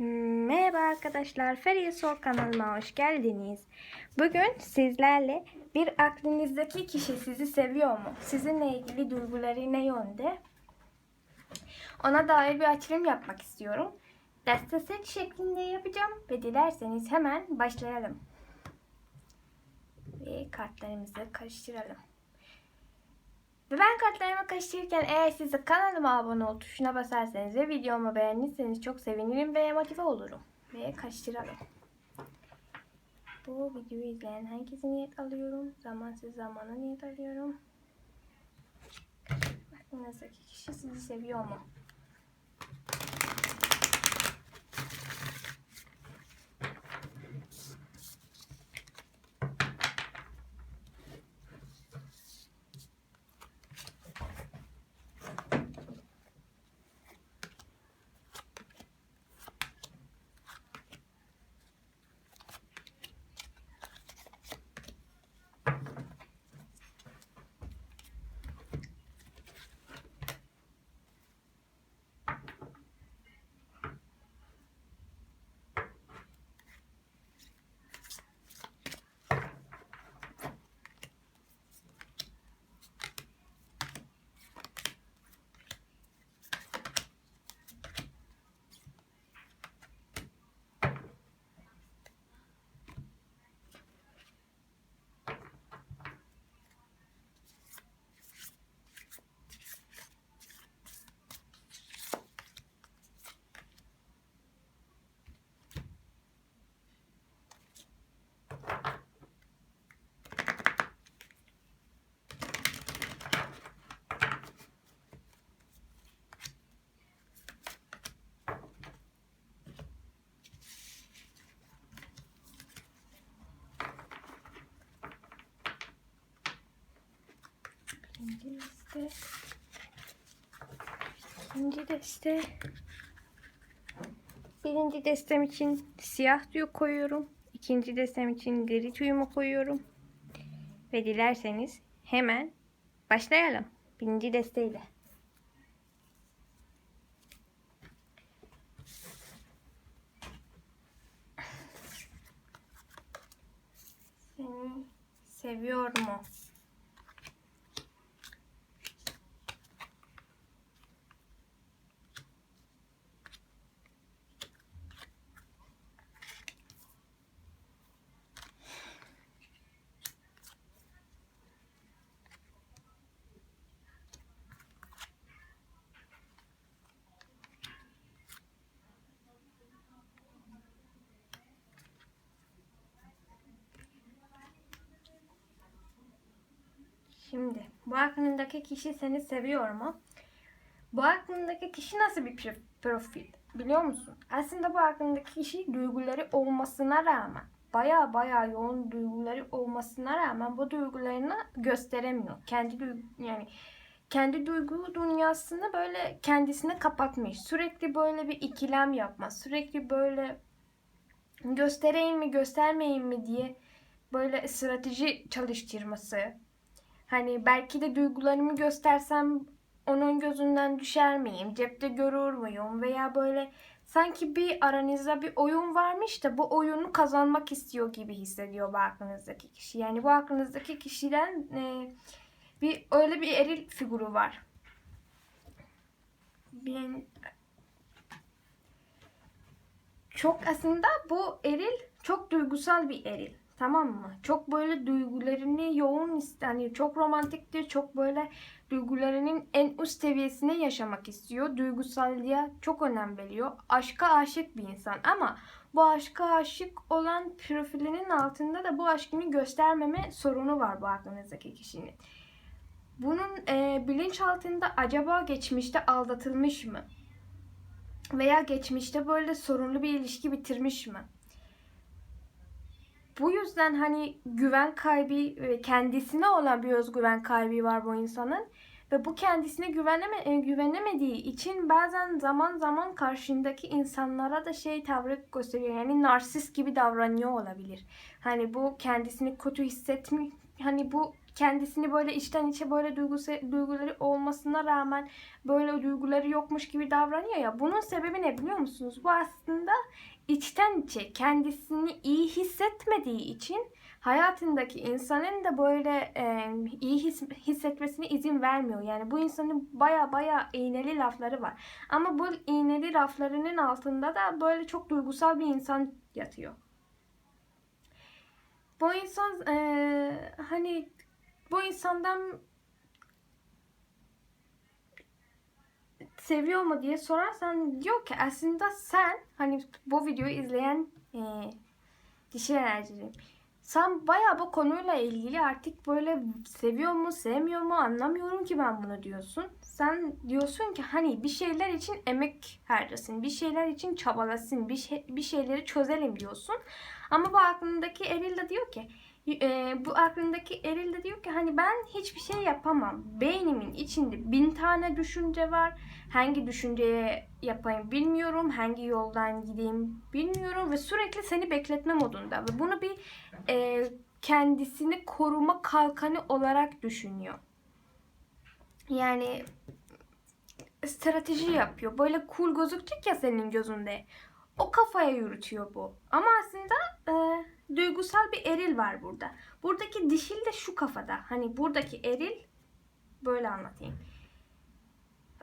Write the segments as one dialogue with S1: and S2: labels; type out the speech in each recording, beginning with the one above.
S1: Merhaba arkadaşlar, Feriye Sol kanalıma hoş geldiniz. Bugün sizlerle bir aklınızdaki kişi sizi seviyor mu? Sizinle ilgili duyguları ne yönde? Ona dair bir açılım yapmak istiyorum. Deste seç şeklinde yapacağım ve dilerseniz hemen başlayalım. Ve kartlarımızı karıştıralım. Ve ben kartlarımı karıştırırken eğer siz de kanalıma abone ol tuşuna basarsanız ve videomu beğenirseniz çok sevinirim ve motive olurum. Ve karıştıralım. Bu videoyu izleyen herkese niyet alıyorum. Zamansız zamana niyet alıyorum. Aklınızdaki kişi sizi seviyor mu? Birinci deste. İkinci deste. Birinci destem için siyah tüy koyuyorum. İkinci destem için gri tüyümü koyuyorum. Ve dilerseniz hemen başlayalım. Birinci desteyle. Seni seviyor mu? Şimdi bu aklındaki kişi seni seviyor mu? Bu aklındaki kişi nasıl bir pro- profil biliyor musun? Aslında bu aklındaki kişi duyguları olmasına rağmen baya baya yoğun duyguları olmasına rağmen bu duygularını gösteremiyor. Kendi duygu, yani kendi duygu dünyasını böyle kendisine kapatmış. Sürekli böyle bir ikilem yapma. Sürekli böyle göstereyim mi göstermeyeyim mi diye böyle strateji çalıştırması. Hani belki de duygularımı göstersem onun gözünden düşer miyim? Cepte görür müyüm? Veya böyle sanki bir aranızda bir oyun varmış da bu oyunu kazanmak istiyor gibi hissediyor bu aklınızdaki kişi. Yani bu aklınızdaki kişiden e, bir öyle bir eril figürü var. Ben çok aslında bu eril çok duygusal bir eril. Tamam mı? Çok böyle duygularını yoğun ist- hani çok romantiktir. Çok böyle duygularının en üst seviyesine yaşamak istiyor. Duygusallığa çok önem veriyor. Aşka aşık bir insan ama bu aşka aşık olan profilinin altında da bu aşkını göstermeme sorunu var bu aklınızdaki kişinin. Bunun e, bilinçaltında acaba geçmişte aldatılmış mı? Veya geçmişte böyle sorunlu bir ilişki bitirmiş mi? Bu yüzden hani güven kaybı ve kendisine olan bir özgüven kaybı var bu insanın. Ve bu kendisine güveneme, e, güvenemediği için bazen zaman zaman karşındaki insanlara da şey tavrı gösteriyor. Yani narsist gibi davranıyor olabilir. Hani bu kendisini kötü hissetmi hani bu kendisini böyle içten içe böyle duygusu, duyguları olmasına rağmen böyle duyguları yokmuş gibi davranıyor ya. Bunun sebebi ne biliyor musunuz? Bu aslında içten içe kendisini iyi hissetmediği için hayatındaki insanın da böyle e, iyi his, hissetmesine izin vermiyor. Yani bu insanın baya baya iğneli lafları var. Ama bu iğneli laflarının altında da böyle çok duygusal bir insan yatıyor. Bu insan e, hani bu insandan seviyor mu diye sorarsan diyor ki aslında sen hani bu videoyu izleyen e, dişi enerjili sen bayağı bu konuyla ilgili artık böyle seviyor mu sevmiyor mu anlamıyorum ki ben bunu diyorsun. Sen diyorsun ki hani bir şeyler için emek harcasın, bir şeyler için çabalasın, bir, şey, bir şeyleri çözelim diyorsun. Ama bu aklındaki eril de diyor ki e, bu aklındaki eril de diyor ki hani ben hiçbir şey yapamam. Beynimin içinde bin tane düşünce var. Hangi düşünceye yapayım bilmiyorum. Hangi yoldan gideyim bilmiyorum. Ve sürekli seni bekletme modunda. Ve bunu bir e, kendisini koruma kalkanı olarak düşünüyor. Yani strateji yapıyor. Böyle cool gözükecek ya senin gözünde. O kafaya yürütüyor bu. Ama aslında e, duygusal bir eril var burada. Buradaki dişil de şu kafada. Hani buradaki eril böyle anlatayım.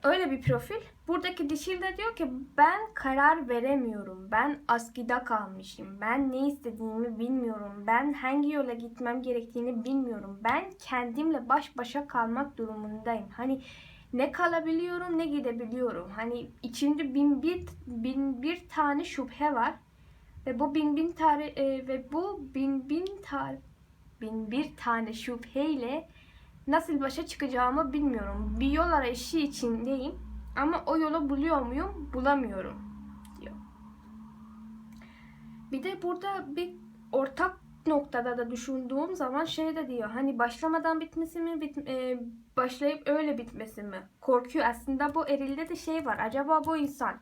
S1: Öyle bir profil. Buradaki dişil de diyor ki ben karar veremiyorum. Ben askıda kalmışım. Ben ne istediğimi bilmiyorum. Ben hangi yola gitmem gerektiğini bilmiyorum. Ben kendimle baş başa kalmak durumundayım. Hani ne kalabiliyorum ne gidebiliyorum. Hani içimde bin bir, bin bir tane şüphe var. Ve bu bin bin tane e, ve bu bin bin tane bin bir tane şüpheyle nasıl başa çıkacağımı bilmiyorum. Bir yol arayışı içindeyim ama o yolu buluyor muyum? Bulamıyorum diyor. Bir de burada bir ortak noktada da düşündüğüm zaman şey de diyor. Hani başlamadan bitmesi mi, bit, e, başlayıp öyle bitmesi mi? Korkuyor. Aslında bu erilde de şey var. Acaba bu insan,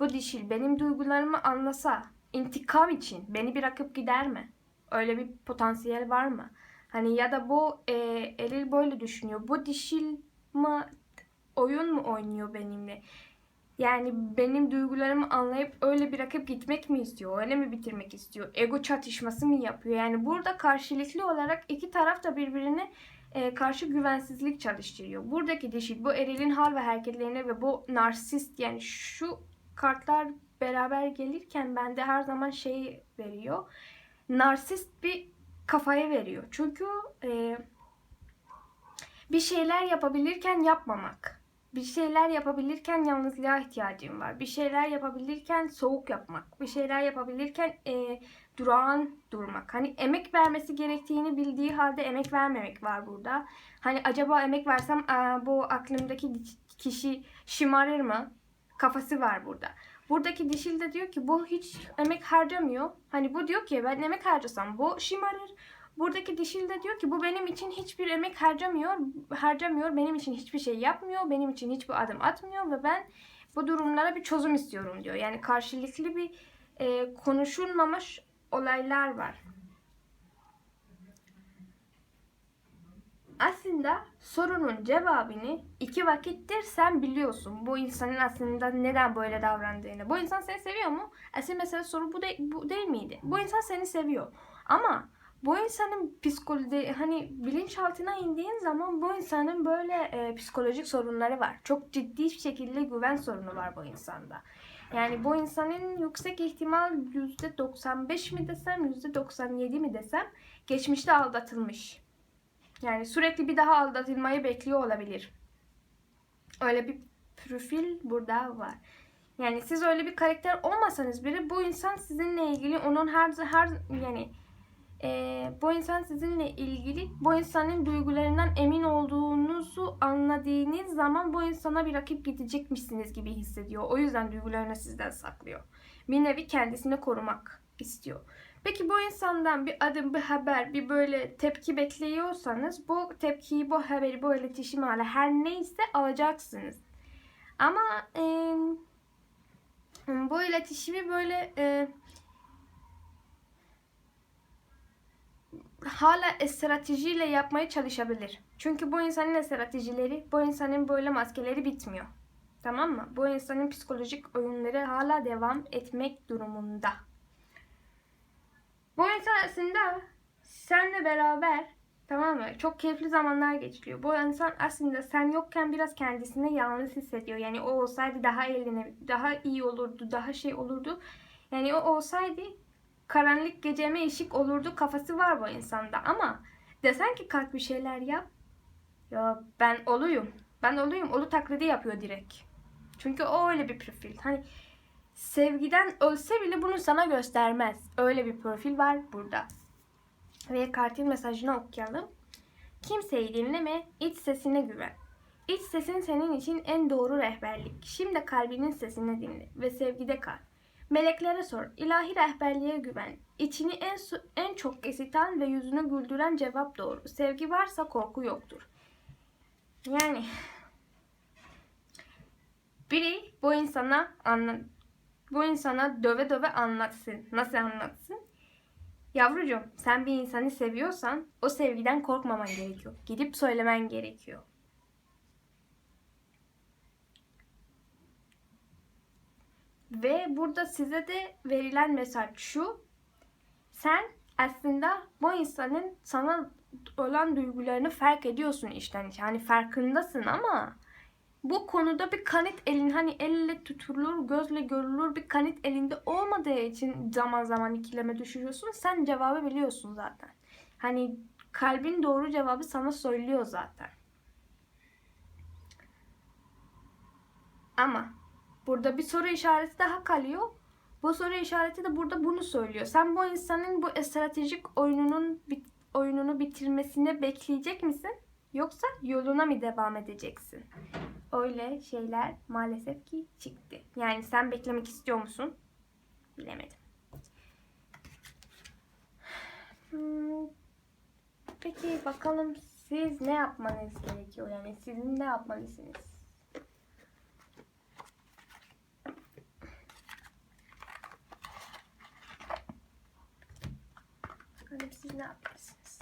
S1: bu dişil benim duygularımı anlasa, intikam için beni bırakıp gider mi? Öyle bir potansiyel var mı? Hani ya da bu e, eril böyle düşünüyor. Bu dişil mi oyun mu oynuyor benimle? Yani benim duygularımı anlayıp öyle bırakıp gitmek mi istiyor? Öyle mi bitirmek istiyor? Ego çatışması mı yapıyor? Yani burada karşılıklı olarak iki taraf da birbirine e, karşı güvensizlik çalıştırıyor. Buradaki dişil bu erilin hal ve hareketlerine ve bu narsist yani şu kartlar beraber gelirken bende her zaman şey veriyor. Narsist bir kafaya veriyor. Çünkü e, bir şeyler yapabilirken yapmamak. Bir şeyler yapabilirken yalnızlığa ihtiyacım var. Bir şeyler yapabilirken soğuk yapmak. Bir şeyler yapabilirken e, durağan durmak. Hani emek vermesi gerektiğini bildiği halde emek vermemek var burada. Hani acaba emek versem e, bu aklımdaki kişi şımarır mı? Kafası var burada. Buradaki dişil de diyor ki bu hiç emek harcamıyor. Hani bu diyor ki ben emek harcasam bu şımarır. Buradaki dişil de diyor ki bu benim için hiçbir emek harcamıyor, harcamıyor, benim için hiçbir şey yapmıyor, benim için hiçbir adım atmıyor ve ben bu durumlara bir çözüm istiyorum diyor. Yani karşılıklı bir e, konuşulmamış olaylar var. Aslında sorunun cevabını iki vakittir sen biliyorsun. Bu insanın aslında neden böyle davrandığını. Bu insan seni seviyor mu? Aslında mesela soru bu, de, bu değil miydi? Bu insan seni seviyor. Ama bu insanın psikoloji hani bilinçaltına indiğin zaman bu insanın böyle e, psikolojik sorunları var. Çok ciddi bir şekilde güven sorunu var bu insanda. Yani bu insanın yüksek ihtimal %95 mi desem %97 mi desem geçmişte aldatılmış. Yani sürekli bir daha aldatılmayı bekliyor olabilir. Öyle bir profil burada var. Yani siz öyle bir karakter olmasanız biri bu insan sizinle ilgili onun her her yani e, bu insan sizinle ilgili bu insanın duygularından emin olduğunuzu anladığınız zaman bu insana bir rakip gidecekmişsiniz gibi hissediyor. O yüzden duygularını sizden saklıyor. Bir nevi kendisini korumak istiyor. Peki bu insandan bir adım, bir haber, bir böyle tepki bekliyorsanız bu tepkiyi, bu haberi, bu iletişimi hala her neyse alacaksınız. Ama e, bu iletişimi böyle e, hala stratejiyle yapmaya çalışabilir. Çünkü bu insanın stratejileri, bu insanın böyle maskeleri bitmiyor. Tamam mı? Bu insanın psikolojik oyunları hala devam etmek durumunda. Bu insan aslında senle beraber tamam mı? Çok keyifli zamanlar geçiriyor. Bu insan aslında sen yokken biraz kendisine yalnız hissediyor. Yani o olsaydı daha eğlenir, daha iyi olurdu, daha şey olurdu. Yani o olsaydı karanlık geceme ışık olurdu kafası var bu insanda. Ama desen ki kalk bir şeyler yap. Ya ben oluyum. Ben oluyum. Olu taklidi yapıyor direkt. Çünkü o öyle bir profil. Hani sevgiden ölse bile bunu sana göstermez. Öyle bir profil var burada. Ve kartın mesajını okuyalım. Kimseyi dinleme, iç sesine güven. İç sesin senin için en doğru rehberlik. Şimdi kalbinin sesini dinle ve sevgide kal. Meleklere sor, ilahi rehberliğe güven. İçini en, en çok esiten ve yüzünü güldüren cevap doğru. Sevgi varsa korku yoktur. Yani biri bu insana anla, bu insana döve döve anlatsın. Nasıl anlatsın? Yavrucuğum sen bir insanı seviyorsan o sevgiden korkmaman gerekiyor. Gidip söylemen gerekiyor. Ve burada size de verilen mesaj şu. Sen aslında bu insanın sana olan duygularını fark ediyorsun işten içe. Hani farkındasın ama bu konuda bir kanıt elin hani elle tutulur, gözle görülür bir kanıt elinde olmadığı için zaman zaman ikileme düşürüyorsun. Sen cevabı biliyorsun zaten. Hani kalbin doğru cevabı sana söylüyor zaten. Ama burada bir soru işareti daha kalıyor. Bu soru işareti de burada bunu söylüyor. Sen bu insanın bu stratejik oyununun oyununu bitirmesini bekleyecek misin? Yoksa yoluna mı devam edeceksin? Öyle şeyler maalesef ki çıktı. Yani sen beklemek istiyor musun? Bilemedim. Hmm, Peki bakalım siz ne yapmanız gerekiyor? Yani sizin ne yapmalısınız? Bakalım siz ne yaparsınız?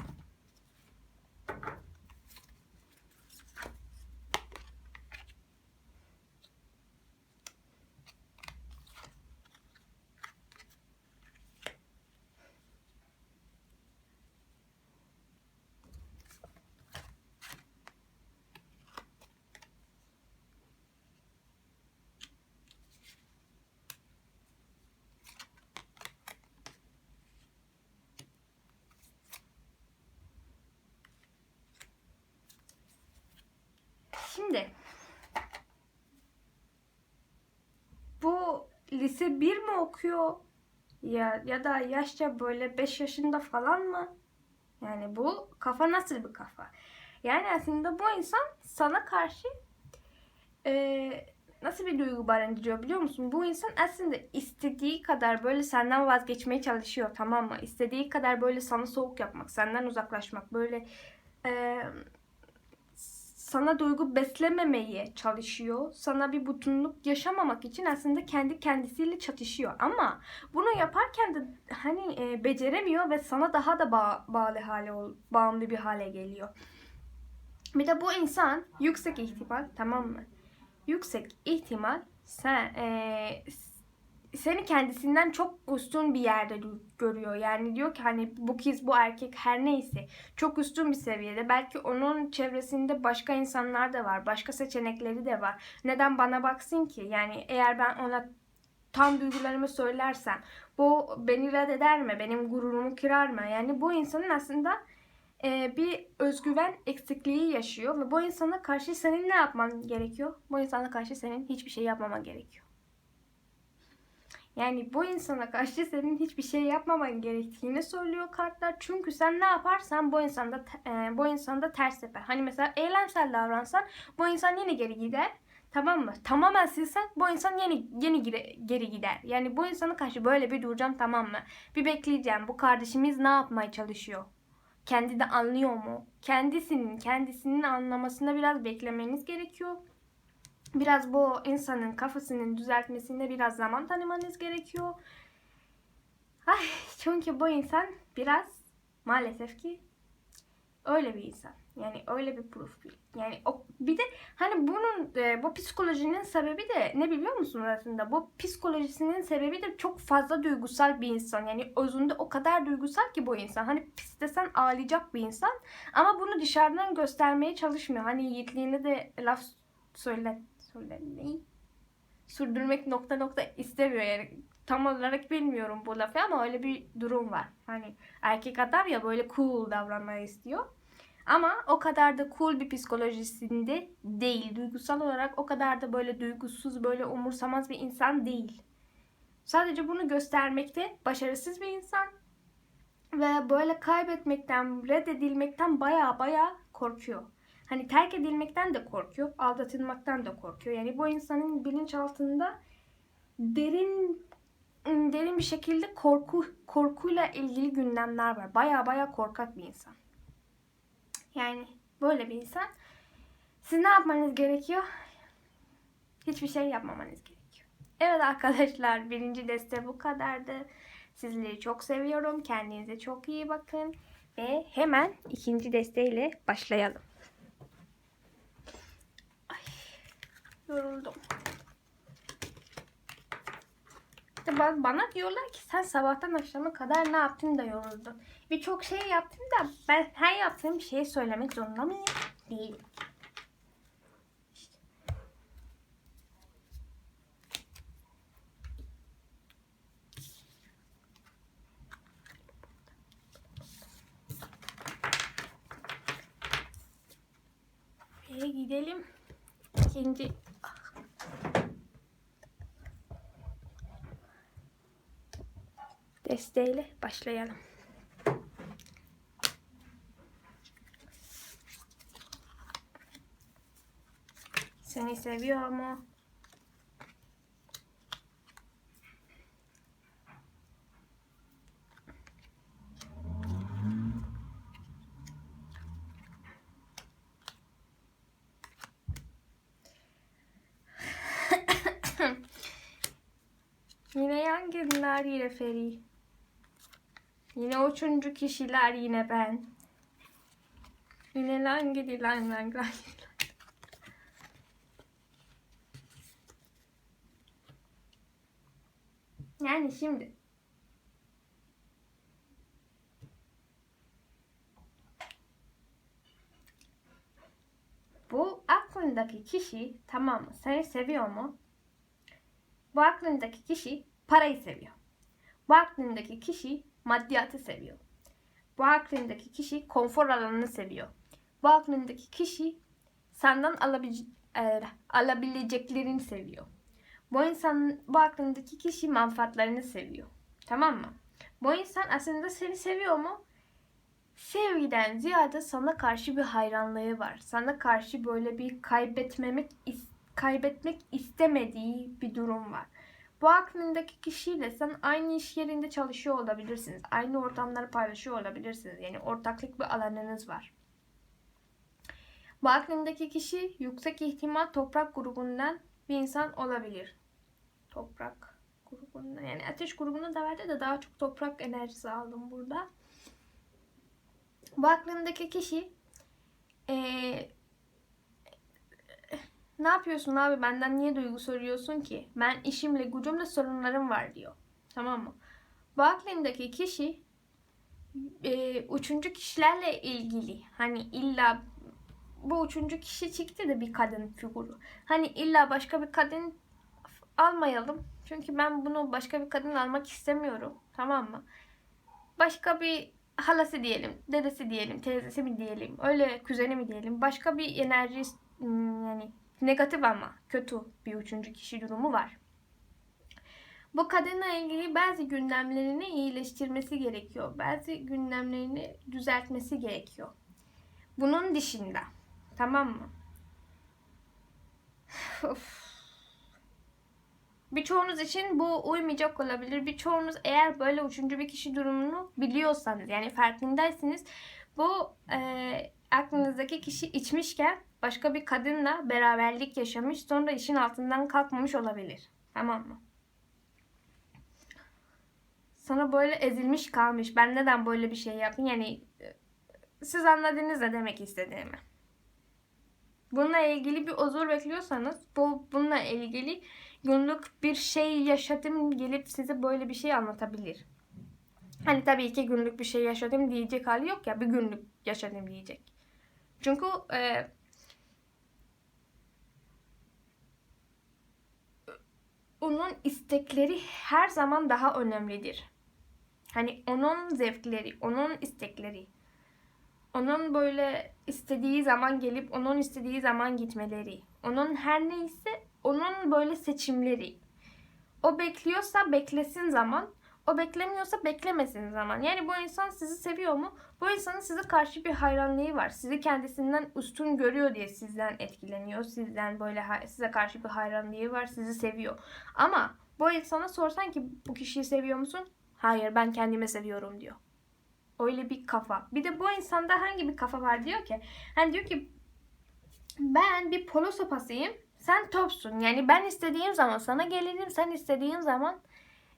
S1: Şimdi bu lise 1 mi okuyor ya ya da yaşça böyle 5 yaşında falan mı? Yani bu kafa nasıl bir kafa? Yani aslında bu insan sana karşı eee, nasıl bir duygu barındırıyor biliyor musun? Bu insan aslında istediği kadar böyle senden vazgeçmeye çalışıyor tamam mı? İstediği kadar böyle sana soğuk yapmak, senden uzaklaşmak, böyle eee, sana duygu beslememeye çalışıyor. Sana bir bütünlük yaşamamak için aslında kendi kendisiyle çatışıyor. Ama bunu yaparken de hani e, beceremiyor ve sana daha da bağ, bağlı hale bağımlı bir hale geliyor. Bir de bu insan yüksek ihtimal tamam mı? Yüksek ihtimal sen e, seni kendisinden çok üstün bir yerde görüyor. Yani diyor ki hani bu kız bu erkek her neyse çok üstün bir seviyede. Belki onun çevresinde başka insanlar da var. Başka seçenekleri de var. Neden bana baksın ki? Yani eğer ben ona tam duygularımı söylersem bu beni reddeder mi? Benim gururumu kırar mı? Yani bu insanın aslında e, bir özgüven eksikliği yaşıyor ve bu insana karşı senin ne yapman gerekiyor? Bu insana karşı senin hiçbir şey yapmaman gerekiyor. Yani bu insana karşı senin hiçbir şey yapmaman gerektiğini söylüyor kartlar. Çünkü sen ne yaparsan bu insanda e, bu insanda ters teper. Hani mesela eylemsel davransan bu insan yine geri gider. Tamam mı? Tamamen silsen bu insan yeni yeni geri, geri gider. Yani bu insana karşı böyle bir duracağım tamam mı? Bir bekleyeceğim. Bu kardeşimiz ne yapmaya çalışıyor? Kendi de anlıyor mu? Kendisinin kendisinin anlamasında biraz beklemeniz gerekiyor. Biraz bu insanın kafasının düzeltmesinde biraz zaman tanımanız gerekiyor. Ay, çünkü bu insan biraz Maalesef ki öyle bir insan. Yani öyle bir profil. Yani o, bir de hani bunun e, bu psikolojinin sebebi de ne biliyor musun aslında? Bu psikolojisinin sebebi de çok fazla duygusal bir insan. Yani özünde o kadar duygusal ki bu insan. Hani pis desen ağlayacak bir insan. Ama bunu dışarıdan göstermeye çalışmıyor. Hani yiğitliğine de laf söyle neyi? Sürdürmek nokta nokta istemiyor yani. Tam olarak bilmiyorum bu lafı ama öyle bir durum var. Hani erkek adam ya böyle cool davranmayı istiyor. Ama o kadar da cool bir psikolojisinde değil. Duygusal olarak o kadar da böyle duygusuz, böyle umursamaz bir insan değil. Sadece bunu göstermekte başarısız bir insan. Ve böyle kaybetmekten, reddedilmekten baya baya korkuyor. Hani terk edilmekten de korkuyor, aldatılmaktan da korkuyor. Yani bu insanın bilinçaltında derin derin bir şekilde korku korkuyla ilgili gündemler var. Baya baya korkak bir insan. Yani böyle bir insan. Siz ne yapmanız gerekiyor? Hiçbir şey yapmamanız gerekiyor. Evet arkadaşlar birinci deste bu kadardı. Sizleri çok seviyorum. Kendinize çok iyi bakın. Ve hemen ikinci desteğiyle başlayalım. Yoruldum. İşte ba- bana diyorlar ki sen sabahtan akşama kadar ne yaptın da yoruldun. Birçok şey yaptım da ben her yaptığım şeyi söylemek zorunda mıyım? Değilim. Gidelim. İkinci desteğiyle başlayalım. Seni seviyor mu? Yine yangınlar yine Feri. Yine üçüncü kişiler yine ben. Yine lan gidi lan lan lan. Yani şimdi bu aklındaki kişi tamam mı? Seni seviyor mu? Bu aklındaki kişi parayı seviyor. Bu aklındaki kişi maddiyatı seviyor. Bu aklındaki kişi konfor alanını seviyor. Bu aklındaki kişi senden e, alabileceklerini seviyor. Bu insan bu aklındaki kişi manfaatlarını seviyor. Tamam mı? Bu insan aslında seni seviyor mu? Sevgiden ziyade sana karşı bir hayranlığı var. Sana karşı böyle bir kaybetmemek kaybetmek istemediği bir durum var. Bu aklındaki kişiyle sen aynı iş yerinde çalışıyor olabilirsiniz. Aynı ortamları paylaşıyor olabilirsiniz. Yani ortaklık bir alanınız var. Bu aklındaki kişi yüksek ihtimal toprak grubundan bir insan olabilir. Toprak grubundan yani ateş grubunda da vardı da daha çok toprak enerjisi aldım burada. Bu aklındaki kişi eee ne yapıyorsun abi benden niye duygu soruyorsun ki? Ben işimle gücümle sorunlarım var diyor. Tamam mı? Bu aklındaki kişi e, üçüncü kişilerle ilgili. Hani illa bu üçüncü kişi çıktı da bir kadın figürü. Hani illa başka bir kadın almayalım. Çünkü ben bunu başka bir kadın almak istemiyorum. Tamam mı? Başka bir halası diyelim, dedesi diyelim, teyzesi mi diyelim, öyle kuzeni mi diyelim. Başka bir enerji hmm, yani negatif ama kötü bir üçüncü kişi durumu var. Bu kadınla ilgili bazı gündemlerini iyileştirmesi gerekiyor. Bazı gündemlerini düzeltmesi gerekiyor. Bunun dışında tamam mı? Of. Birçoğunuz için bu uymayacak olabilir. Birçoğunuz eğer böyle üçüncü bir kişi durumunu biliyorsanız yani farkındaysanız bu e, aklınızdaki kişi içmişken başka bir kadınla beraberlik yaşamış sonra işin altından kalkmamış olabilir. Tamam mı? sana böyle ezilmiş kalmış. Ben neden böyle bir şey yaptım? Yani e, siz anladınız ne demek istediğimi. Bununla ilgili bir huzur bekliyorsanız bu bununla ilgili günlük bir şey yaşadım gelip size böyle bir şey anlatabilir. Hani tabii ki günlük bir şey yaşadım diyecek hali yok ya bir günlük yaşadım diyecek. Çünkü e, onun istekleri her zaman daha önemlidir. Hani onun zevkleri, onun istekleri. Onun böyle istediği zaman gelip onun istediği zaman gitmeleri. Onun her neyse onun böyle seçimleri. O bekliyorsa beklesin zaman. O beklemiyorsa beklemesin zaman. Yani bu insan sizi seviyor mu? Bu insanın size karşı bir hayranlığı var. Sizi kendisinden üstün görüyor diye sizden etkileniyor. Sizden böyle size karşı bir hayranlığı var. Sizi seviyor. Ama bu insana sorsan ki bu kişiyi seviyor musun? Hayır ben kendimi seviyorum diyor. Öyle bir kafa. Bir de bu insanda hangi bir kafa var diyor ki. Hani diyor ki ben bir polo sopasıyım. Sen topsun. Yani ben istediğim zaman sana gelirim. Sen istediğin zaman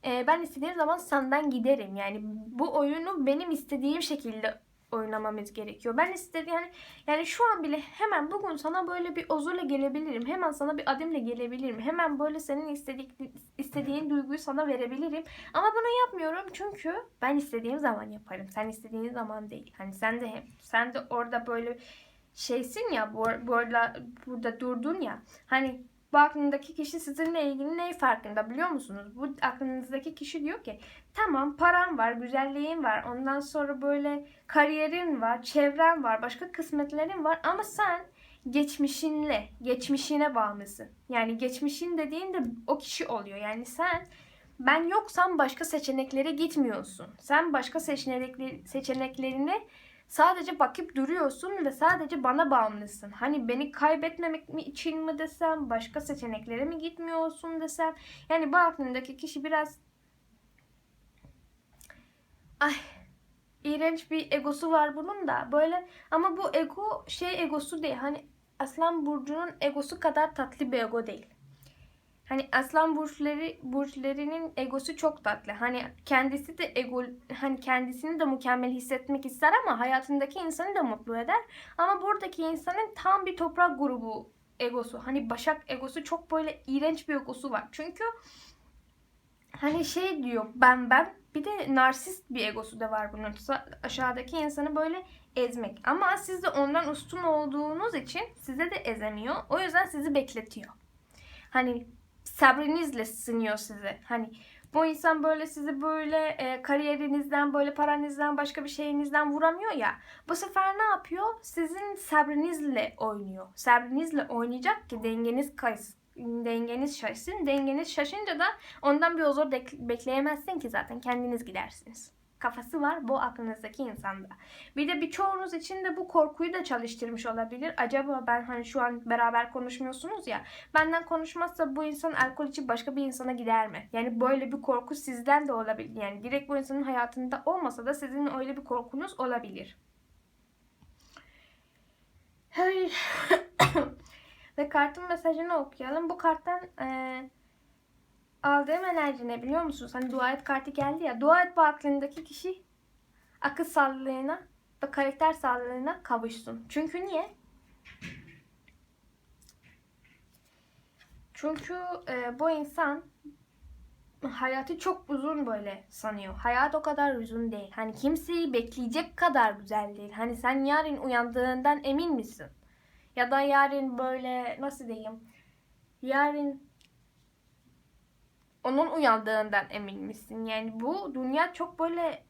S1: e, ben istediğim zaman senden giderim. Yani bu oyunu benim istediğim şekilde oynamamız gerekiyor. Ben istediğim yani, yani şu an bile hemen bugün sana böyle bir ozurla gelebilirim. Hemen sana bir adımla gelebilirim. Hemen böyle senin istedik, istediğin duyguyu sana verebilirim. Ama bunu yapmıyorum çünkü ben istediğim zaman yaparım. Sen istediğin zaman değil. Hani sen de hep sen de orada böyle şeysin ya bu, bu arada burada durdun ya. Hani bu aklındaki kişi sizinle ilgili ne farkında biliyor musunuz? Bu aklınızdaki kişi diyor ki tamam param var, güzelliğin var, ondan sonra böyle kariyerin var, çevren var, başka kısmetlerin var ama sen geçmişinle, geçmişine bağımlısın. Yani geçmişin dediğin de o kişi oluyor. Yani sen ben yoksam başka seçeneklere gitmiyorsun. Sen başka seçenekleri, seçeneklerine sadece bakıp duruyorsun ve sadece bana bağımlısın. Hani beni kaybetmemek mi için mi desem, başka seçeneklere mi gitmiyorsun desem. Yani bu aklındaki kişi biraz ay iğrenç bir egosu var bunun da böyle ama bu ego şey egosu değil. Hani Aslan burcunun egosu kadar tatlı bir ego değil. Hani aslan burçları burçlarının egosu çok tatlı. Hani kendisi de ego hani kendisini de mükemmel hissetmek ister ama hayatındaki insanı da mutlu eder. Ama buradaki insanın tam bir toprak grubu egosu. Hani Başak egosu çok böyle iğrenç bir egosu var. Çünkü hani şey diyor ben ben bir de narsist bir egosu da var bunun. Aşağıdaki insanı böyle ezmek. Ama siz de ondan üstün olduğunuz için size de ezemiyor. O yüzden sizi bekletiyor. Hani sabrınızla sınıyor sizi. Hani bu insan böyle sizi böyle e, kariyerinizden, böyle paranızdan, başka bir şeyinizden vuramıyor ya. Bu sefer ne yapıyor? Sizin sabrınızla oynuyor. Sabrınızla oynayacak ki dengeniz kaysın. Dengeniz şaşsın. Dengeniz şaşınca da ondan bir huzur bekleyemezsin ki zaten kendiniz gidersiniz kafası var bu aklınızdaki insanda. Bir de birçoğunuz için de bu korkuyu da çalıştırmış olabilir. Acaba ben hani şu an beraber konuşmuyorsunuz ya. Benden konuşmazsa bu insan alkol için başka bir insana gider mi? Yani böyle bir korku sizden de olabilir. Yani direkt bu insanın hayatında olmasa da sizin öyle bir korkunuz olabilir. Ve kartın mesajını okuyalım. Bu karttan eee aldığım enerji ne biliyor musunuz? Hani dua et kartı geldi ya. Dua et bu aklındaki kişi akıl sağlığına ve karakter sağlığına kavuşsun. Çünkü niye? Çünkü e, bu insan hayatı çok uzun böyle sanıyor. Hayat o kadar uzun değil. Hani kimseyi bekleyecek kadar güzel değil. Hani sen yarın uyandığından emin misin? Ya da yarın böyle nasıl diyeyim? Yarın onun uyandığından emin misin? Yani bu dünya çok böyle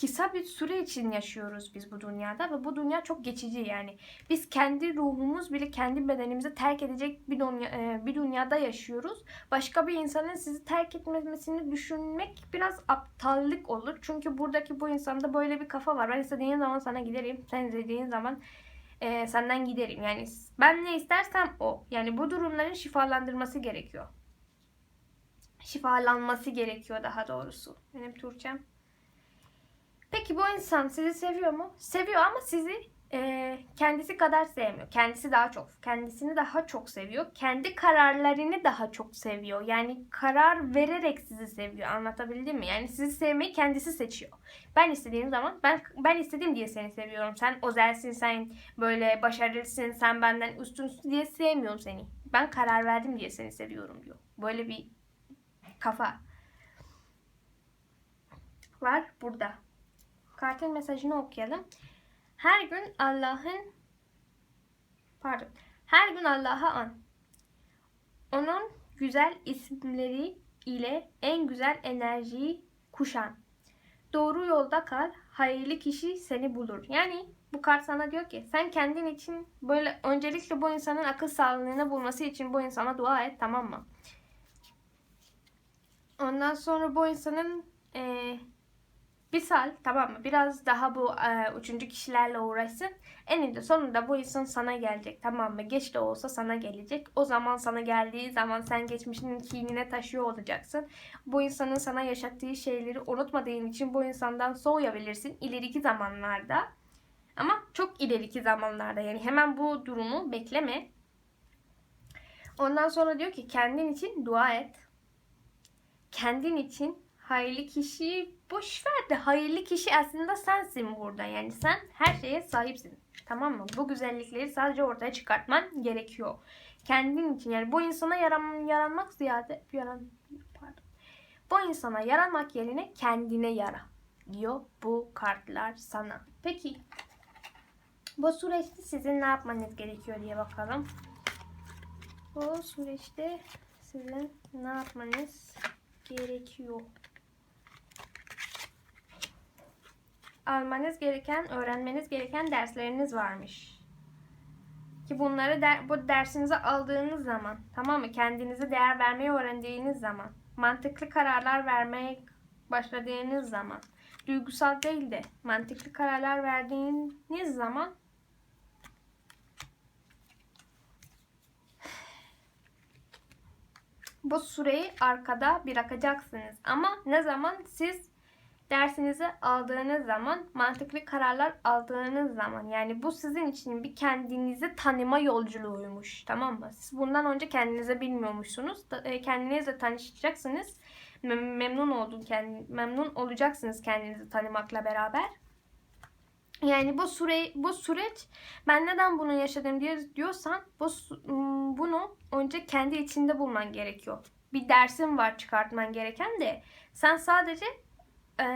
S1: kısa bir süre için yaşıyoruz biz bu dünyada ve bu dünya çok geçici yani. Biz kendi ruhumuz bile kendi bedenimizi terk edecek bir dünya, e, bir dünyada yaşıyoruz. Başka bir insanın sizi terk etmesini düşünmek biraz aptallık olur. Çünkü buradaki bu insanda böyle bir kafa var. Ben istediğin zaman sana giderim. Sen istediğin zaman e, senden giderim. Yani ben ne istersem o. Yani bu durumların şifalandırması gerekiyor şifalanması gerekiyor daha doğrusu. Benim Türkçem. Peki bu insan sizi seviyor mu? Seviyor ama sizi e, kendisi kadar sevmiyor. Kendisi daha çok. Kendisini daha çok seviyor. Kendi kararlarını daha çok seviyor. Yani karar vererek sizi seviyor. Anlatabildim mi? Yani sizi sevmeyi kendisi seçiyor. Ben istediğim zaman ben ben istediğim diye seni seviyorum. Sen özelsin, sen böyle başarılısın, sen benden üstünsün diye sevmiyorum seni. Ben karar verdim diye seni seviyorum diyor. Böyle bir kafa var burada. Kartın mesajını okuyalım. Her gün Allah'ın pardon. Her gün Allah'a an. Onun güzel isimleri ile en güzel enerjiyi kuşan. Doğru yolda kal. Hayırlı kişi seni bulur. Yani bu kart sana diyor ki sen kendin için böyle öncelikle bu insanın akıl sağlığını bulması için bu insana dua et tamam mı? Ondan sonra bu insanın eee bir sal tamam mı? Biraz daha bu e, üçüncü kişilerle uğraşsın. Eninde sonunda bu insan sana gelecek tamam mı? Geç de olsa sana gelecek. O zaman sana geldiği zaman sen geçmişinin kinine taşıyor olacaksın. Bu insanın sana yaşattığı şeyleri unutmadığın için bu insandan soğuyabilirsin ileriki zamanlarda. Ama çok ileriki zamanlarda yani hemen bu durumu bekleme. Ondan sonra diyor ki kendin için dua et. Kendin için hayırlı kişiyi boş ver de hayırlı kişi aslında sensin burada. Yani sen her şeye sahipsin. Tamam mı? Bu güzellikleri sadece ortaya çıkartman gerekiyor. Kendin için yani bu insana yaran, yaranmak ziyade yaran pardon. Bu insana yaranmak yerine kendine yara diyor bu kartlar sana. Peki bu süreçte sizin ne yapmanız gerekiyor diye bakalım. Bu süreçte sizin ne yapmanız gerekiyor? almanız gereken, öğrenmeniz gereken dersleriniz varmış. Ki bunları der, bu dersinizi aldığınız zaman, tamam mı? Kendinize değer vermeyi öğrendiğiniz zaman, mantıklı kararlar vermeye başladığınız zaman, duygusal değil de mantıklı kararlar verdiğiniz zaman bu süreyi arkada bırakacaksınız. Ama ne zaman siz dersinizi aldığınız zaman, mantıklı kararlar aldığınız zaman yani bu sizin için bir kendinizi tanıma yolculuğuymuş. Tamam mı? Siz bundan önce kendinize bilmiyormuşsunuz. e, Kendinizle tanışacaksınız. Memnun oldun kendi memnun olacaksınız kendinizi tanımakla beraber. Yani bu süre bu süreç ben neden bunu yaşadım diye diyorsan bu bunu önce kendi içinde bulman gerekiyor. Bir dersin var çıkartman gereken de sen sadece e,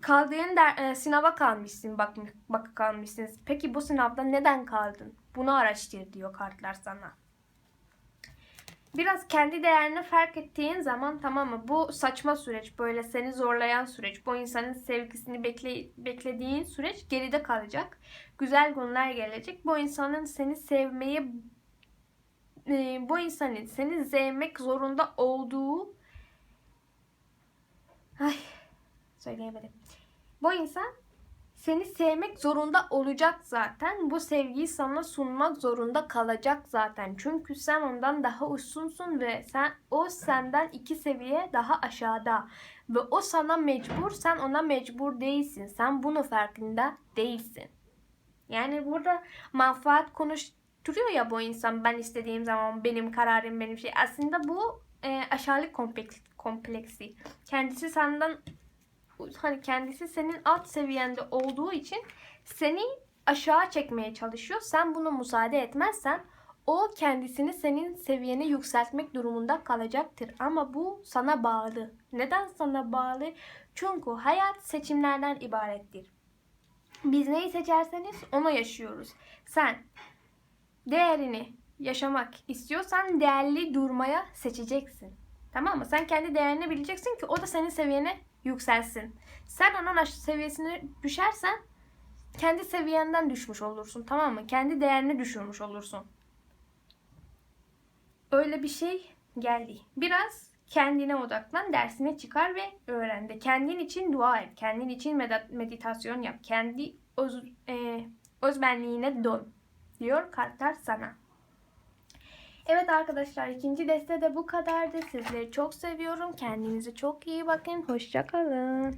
S1: kaldığın der, e, sınava kalmışsın bak bak kalmışsınız. Peki bu sınavda neden kaldın? Bunu araştır diyor kartlar sana. Biraz kendi değerini fark ettiğin zaman tamam mı? Bu saçma süreç, böyle seni zorlayan süreç, bu insanın sevgisini bekle, beklediğin süreç geride kalacak. Güzel günler gelecek. Bu insanın seni sevmeyi, e, bu insanın seni sevmek zorunda olduğu Ay söyleyemedim. Bu insan seni sevmek zorunda olacak zaten. Bu sevgiyi sana sunmak zorunda kalacak zaten. Çünkü sen ondan daha üstünsün ve sen o senden iki seviye daha aşağıda. Ve o sana mecbur, sen ona mecbur değilsin. Sen bunu farkında değilsin. Yani burada manfaat konuşturuyor ya bu insan ben istediğim zaman benim kararım benim şey. Aslında bu e, aşağılık kompleks, kompleksi. Kendisi senden hani kendisi senin alt seviyende olduğu için seni aşağı çekmeye çalışıyor. Sen bunu müsaade etmezsen o kendisini senin seviyeni yükseltmek durumunda kalacaktır. Ama bu sana bağlı. Neden sana bağlı? Çünkü hayat seçimlerden ibarettir. Biz neyi seçerseniz onu yaşıyoruz. Sen değerini yaşamak istiyorsan değerli durmaya seçeceksin. Tamam mı? Sen kendi değerini bileceksin ki o da senin seviyene yükselsin. Sen onun seviyesine düşersen kendi seviyenden düşmüş olursun. Tamam mı? Kendi değerini düşürmüş olursun. Öyle bir şey geldi. Biraz kendine odaklan, dersine çıkar ve öğren de. Kendin için dua et. Kendin için meditasyon yap. Kendi öz, e, özbenliğine dön diyor kartlar sana. Evet arkadaşlar ikinci deste de bu kadardı. Sizleri çok seviyorum. Kendinize çok iyi bakın. Hoşçakalın.